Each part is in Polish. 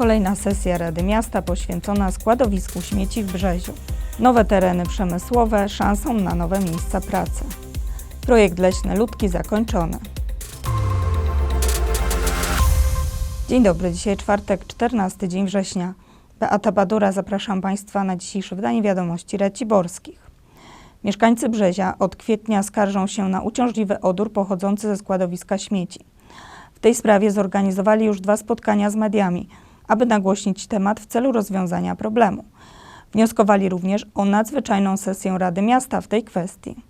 Kolejna sesja Rady Miasta poświęcona składowisku śmieci w Brzeziu. Nowe tereny przemysłowe szansą na nowe miejsca pracy. Projekt Leśne Ludki zakończony. Dzień dobry, dzisiaj czwartek, 14 dzień września. Beata Badura, zapraszam Państwa na dzisiejsze wydanie wiadomości raciborskich. Mieszkańcy Brzezia od kwietnia skarżą się na uciążliwy odór pochodzący ze składowiska śmieci. W tej sprawie zorganizowali już dwa spotkania z mediami, aby nagłośnić temat w celu rozwiązania problemu. Wnioskowali również o nadzwyczajną sesję Rady Miasta w tej kwestii.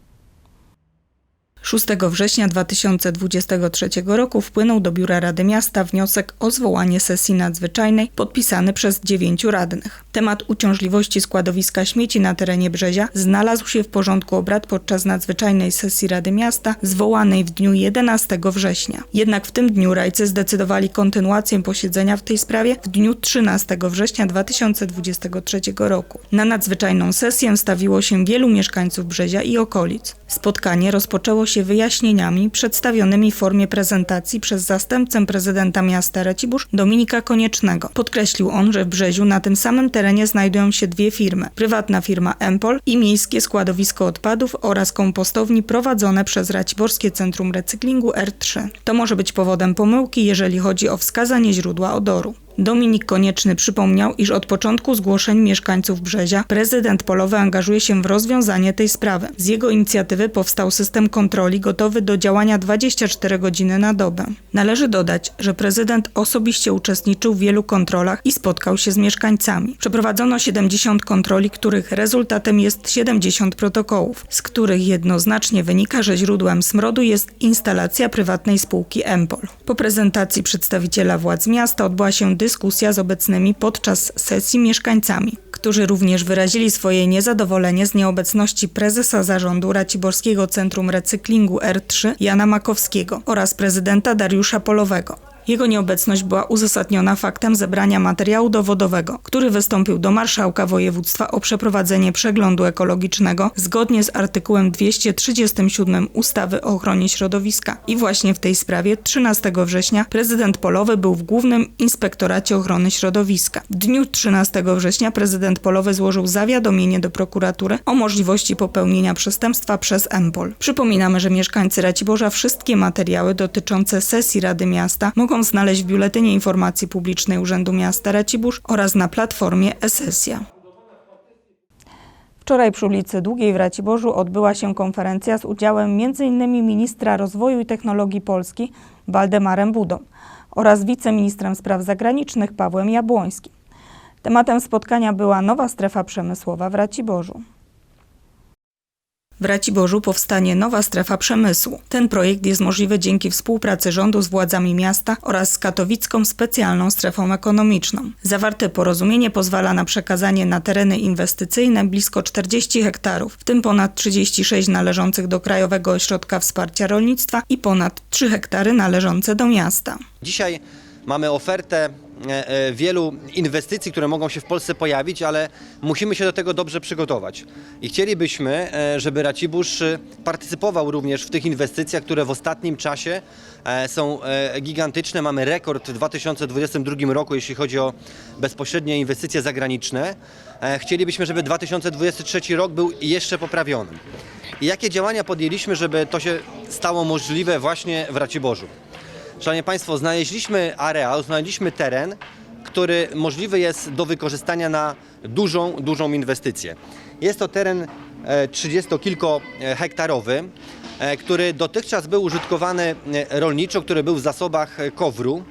6 września 2023 roku wpłynął do Biura Rady Miasta wniosek o zwołanie sesji nadzwyczajnej podpisany przez dziewięciu radnych. Temat uciążliwości składowiska śmieci na terenie Brzezia znalazł się w porządku obrad podczas nadzwyczajnej sesji Rady Miasta zwołanej w dniu 11 września. Jednak w tym dniu rajcy zdecydowali kontynuację posiedzenia w tej sprawie w dniu 13 września 2023 roku. Na nadzwyczajną sesję stawiło się wielu mieszkańców Brzezia i okolic. Spotkanie rozpoczęło się wyjaśnieniami przedstawionymi w formie prezentacji przez zastępcę prezydenta miasta Racibórz Dominika Koniecznego. Podkreślił on, że w Brzeziu na tym samym terenie znajdują się dwie firmy. Prywatna firma Empol i miejskie składowisko odpadów oraz kompostowni prowadzone przez Raciborskie Centrum Recyklingu R3. To może być powodem pomyłki, jeżeli chodzi o wskazanie źródła odoru. Dominik Konieczny przypomniał, iż od początku zgłoszeń mieszkańców Brzezia prezydent Polowy angażuje się w rozwiązanie tej sprawy. Z jego inicjatywy powstał system kontroli gotowy do działania 24 godziny na dobę. Należy dodać, że prezydent osobiście uczestniczył w wielu kontrolach i spotkał się z mieszkańcami. Przeprowadzono 70 kontroli, których rezultatem jest 70 protokołów, z których jednoznacznie wynika, że źródłem smrodu jest instalacja prywatnej spółki Empol. Po prezentacji przedstawiciela władz miasta odbyła się dyskusja z obecnymi podczas sesji mieszkańcami, którzy również wyrazili swoje niezadowolenie z nieobecności prezesa zarządu Raciborskiego Centrum Recyklingu R3 Jana Makowskiego oraz prezydenta Dariusza Polowego. Jego nieobecność była uzasadniona faktem zebrania materiału dowodowego, który wystąpił do marszałka województwa o przeprowadzenie przeglądu ekologicznego zgodnie z artykułem 237 ustawy o ochronie środowiska. I właśnie w tej sprawie 13 września prezydent Polowy był w Głównym Inspektoracie Ochrony Środowiska. W dniu 13 września prezydent Polowy złożył zawiadomienie do prokuratury o możliwości popełnienia przestępstwa przez Empol. Przypominamy, że mieszkańcy Raciborza wszystkie materiały dotyczące sesji Rady Miasta mogą znaleźć w Biuletynie Informacji Publicznej Urzędu Miasta Racibórz oraz na platformie e-sesja. Wczoraj przy ulicy Długiej w Raciborzu odbyła się konferencja z udziałem m.in. ministra rozwoju i technologii Polski Waldemarem Budą oraz wiceministrem spraw zagranicznych Pawłem Jabłońskim. Tematem spotkania była nowa strefa przemysłowa w Raciborzu. W Raciborzu powstanie nowa strefa przemysłu. Ten projekt jest możliwy dzięki współpracy rządu z władzami miasta oraz z katowicką specjalną strefą ekonomiczną. Zawarte porozumienie pozwala na przekazanie na tereny inwestycyjne blisko 40 hektarów, w tym ponad 36 należących do Krajowego Ośrodka Wsparcia Rolnictwa i ponad 3 hektary należące do miasta. Dzisiaj mamy ofertę wielu inwestycji, które mogą się w Polsce pojawić, ale musimy się do tego dobrze przygotować. I chcielibyśmy, e, żeby Racibórz e, partycypował również w tych inwestycjach, które w ostatnim czasie e, są e, gigantyczne. Mamy rekord w 2022 roku, jeśli chodzi o bezpośrednie inwestycje zagraniczne. E, Chcielibyśmy, żeby 2023 rok był jeszcze poprawiony. I jakie działania podjęliśmy, żeby to się stało możliwe właśnie w Raciborzu? Szanowni Państwo, znaleźliśmy areał, znaleźliśmy teren, który możliwy jest do wykorzystania na dużą, dużą inwestycję. Jest to teren e, 30-kilkohektarowy, e, który dotychczas był użytkowany e, rolniczo, który był w zasobach e, KOWR-u.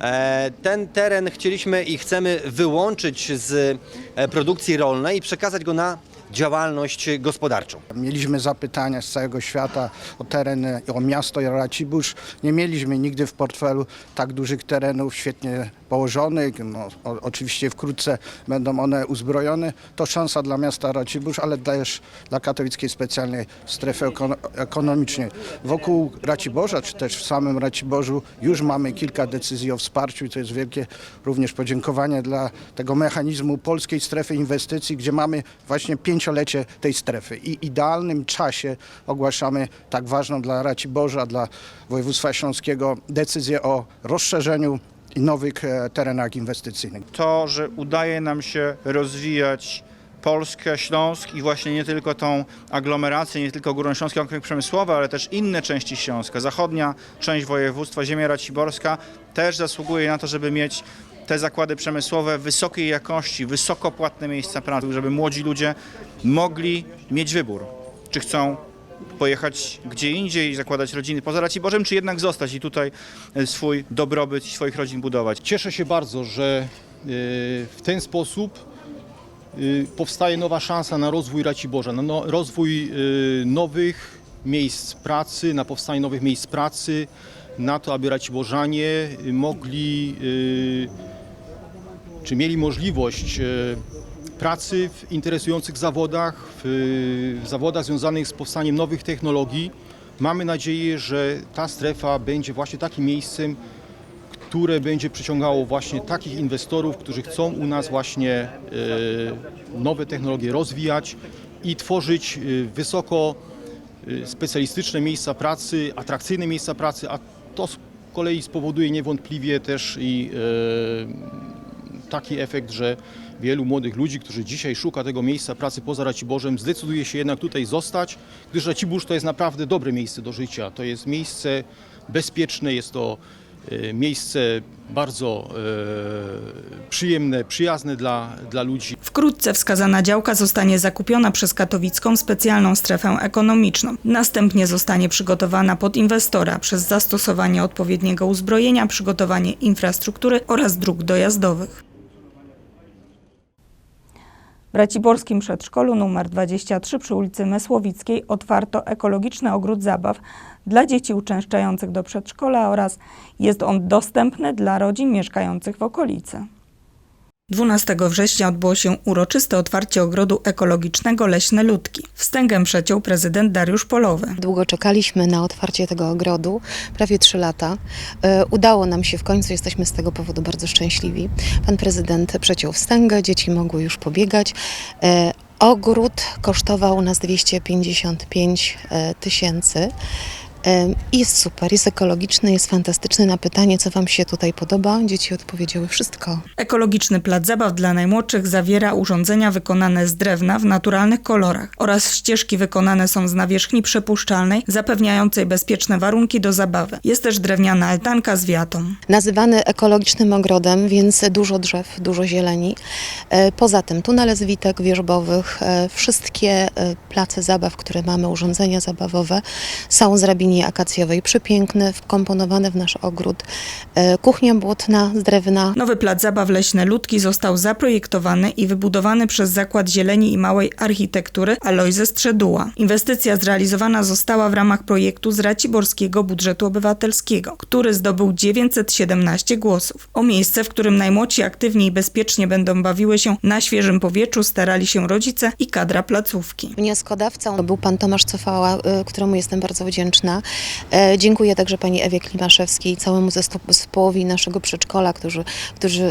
E, Ten teren chcieliśmy i chcemy wyłączyć z e, produkcji rolnej i przekazać go na działalność gospodarczą. Mieliśmy zapytania z całego świata o tereny, o miasto Racibórz. Nie mieliśmy nigdy w portfelu tak dużych terenów, świetnie położonych. No, o, oczywiście wkrótce będą one uzbrojone. To szansa dla miasta Racibórz, ale też dla katowickiej specjalnej strefy ekono- ekonomicznej. Wokół Raciborza, czy też w samym Raciborzu już mamy kilka decyzji o wsparciu i to jest wielkie również podziękowanie dla tego mechanizmu polskiej strefy inwestycji, gdzie mamy właśnie pięciolecie tej strefy i idealnym czasie ogłaszamy tak ważną dla Raciborza, dla województwa śląskiego decyzję o rozszerzeniu i nowych e, terenach inwestycyjnych. to, że udaje nam się rozwijać Polskę, Śląsk i właśnie nie tylko tą aglomerację, nie tylko Górnośląski Okręg Przemysłowy, ale też inne części Śląska. Zachodnia część województwa, ziemia raciborska też zasługuje na to, żeby mieć te zakłady przemysłowe wysokiej jakości, wysoko płatne miejsca pracy, żeby młodzi ludzie mogli mieć wybór, czy chcą pojechać gdzie indziej zakładać rodziny poza Raciborzem, czy jednak zostać i tutaj e, swój dobrobyt i swoich rodzin budować. Cieszę się bardzo, że y, w ten sposób y, powstaje nowa szansa na rozwój Raciborza, na no, rozwój nowych miejsc pracy, na powstanie nowych miejsc pracy, na to, aby Raciborzanie mogli, czy mieli możliwość pracy w interesujących zawodach, w, zawodach związanych z powstaniem nowych technologii. Mamy nadzieję, że ta strefa będzie właśnie takim miejscem, które będzie przyciągało właśnie takich inwestorów, którzy chcą u nas właśnie e, nowe technologie rozwijać i tworzyć e, wysoko e, specjalistyczne miejsca pracy, atrakcyjne miejsca pracy, a to z kolei spowoduje niewątpliwie też i taki efekt, że wielu młodych ludzi, którzy dzisiaj szuka tego miejsca pracy poza Raciborzem, zdecyduje się jednak tutaj zostać, gdyż Racibórz to jest naprawdę dobre miejsce do życia. To jest miejsce bezpieczne, jest to e, miejsce bardzo e, przyjemne, przyjazne dla, dla ludzi. Wkrótce wskazana działka zostanie zakupiona przez katowicką specjalną strefę ekonomiczną. Następnie zostanie przygotowana pod inwestora przez zastosowanie odpowiedniego uzbrojenia, przygotowanie infrastruktury oraz dróg dojazdowych. Raciborskim Przedszkolu nr 23 przy ulicy Mysłowickiej otwarto ekologiczny ogród zabaw dla dzieci uczęszczających do przedszkola oraz jest on dostępny dla rodzin mieszkających w okolicy. 12 września odbyło się uroczyste otwarcie ogrodu ekologicznego Leśne Ludki. Wstęgiem przeciął prezydent Dariusz Polowy. Długo czekaliśmy na otwarcie tego ogrodu, prawie trzy lata. E, Udało nam się w końcu, jesteśmy z tego powodu bardzo szczęśliwi. Pan prezydent przeciął wstęgę, dzieci mogły już pobiegać. E, Ogród kosztował nas 255 e, tysięcy. I Jest super, jest ekologiczny, jest fantastyczny. Na pytanie, co Wam się tutaj podoba, dzieci odpowiedziały wszystko. Ekologiczny plac zabaw dla najmłodszych zawiera urządzenia wykonane z drewna w naturalnych kolorach oraz ścieżki wykonane są z nawierzchni przepuszczalnej, zapewniającej bezpieczne warunki do zabawy. Jest też drewniana altanka z wiatą. nazywany ekologicznym ogrodem, więc dużo drzew, dużo zieleni. E, Poza tym tunele zwitek wierzbowych, e, wszystkie e, place zabaw, które mamy, urządzenia zabawowe są z rabini akacjowej, przepiękne, wkomponowane w nasz ogród. E, Kuchnia błotna z drewna, Nowy plac zabaw Leśne Ludki został zaprojektowany i wybudowany przez Zakład Zieleni i Małej Architektury Alojze Strzeduła. Inwestycja zrealizowana została w ramach projektu z Raciborskiego Budżetu Obywatelskiego, który zdobył 917 głosów. O miejsce, w którym najmłodsi aktywnie i bezpiecznie będą bawiły się na świeżym powietrzu, starali się rodzice i kadra placówki. Wnioskodawcą był pan Tomasz Cofała, y, któremu jestem bardzo wdzięczna. E, Dziękuję także pani Ewie Klimaszewskiej i całemu zespołowi naszego przedszkola, którzy, którzy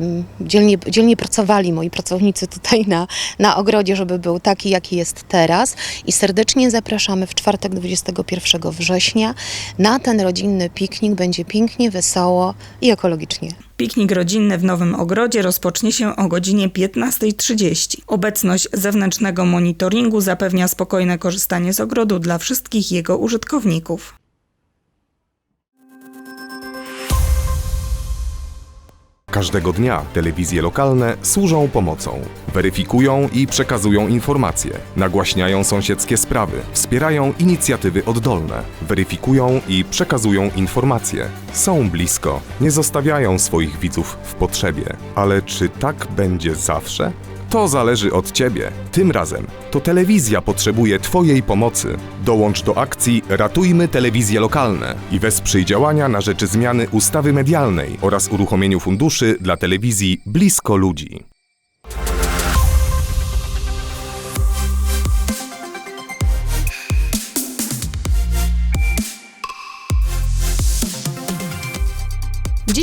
mm, dzielnie, dzielnie pracowali, moi pracownicy tutaj na, na ogrodzie, żeby był taki, jaki jest teraz. I serdecznie zapraszamy w czwartek 21 września na ten rodzinny piknik. Będzie pięknie, wesoło i ekologicznie. Piknik rodzinny w Nowym Ogrodzie rozpocznie się o godzinie 15.30. Obecność zewnętrznego monitoringu zapewnia spokojne korzystanie z ogrodu dla wszystkich jego użytkowników. Każdego dnia telewizje lokalne służą pomocą. Weryfikują i przekazują informacje, nagłaśniają sąsiedzkie sprawy, wspierają inicjatywy oddolne, weryfikują i przekazują informacje. Są blisko, nie zostawiają swoich widzów w potrzebie. Ale czy tak będzie zawsze? To zależy od Ciebie. Tym razem to telewizja potrzebuje Twojej pomocy. Dołącz do akcji Ratujmy telewizje lokalne i wesprzyj działania na rzecz zmiany ustawy medialnej oraz uruchomieniu funduszy dla telewizji blisko ludzi.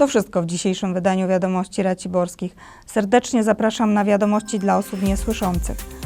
To wszystko w dzisiejszym wydaniu Wiadomości Raciborskich. Serdecznie zapraszam na Wiadomości dla osób niesłyszących.